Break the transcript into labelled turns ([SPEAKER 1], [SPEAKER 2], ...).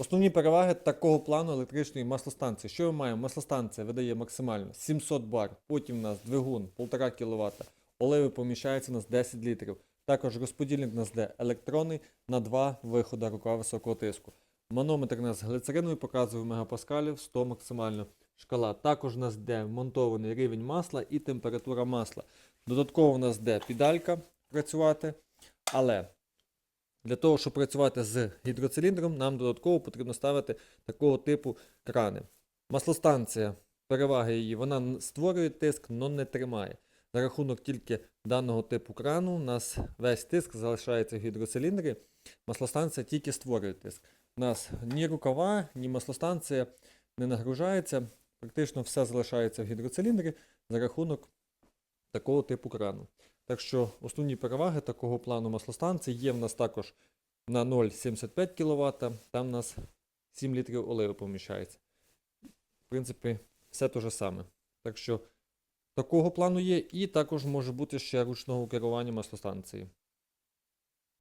[SPEAKER 1] Основні переваги такого плану електричної маслостанції. Що ми маємо? Маслостанція видає максимально 700 бар, потім у нас двигун 1,5 кВт, оливи поміщається у нас 10 літрів. Також розподільник нас йде електронний на два виходи рука високого тиску. Манометр у нас глицериновий показує в мегапаскалів 100 максимально шкала. Також у нас йде вмонтований рівень масла і температура масла. Додатково у нас йде педалька працювати, але для того, щоб працювати з гідроциліндром, нам додатково потрібно ставити такого типу крани. Маслостанція, перевага її, вона створює тиск, але не тримає. За рахунок тільки даного типу крану, у нас весь тиск залишається в гідроциліндрі. Маслостанція тільки створює тиск. У нас ні рукава, ні маслостанція не нагружається. Практично все залишається в гідроциліндрі за рахунок такого типу крану. Так що основні переваги такого плану маслостанції є в нас також на 0,75 кВт, там у нас 7 літрів оливи поміщається. В принципі, все те же саме. Так що такого плану є, і також може бути ще ручного керування маслостанції.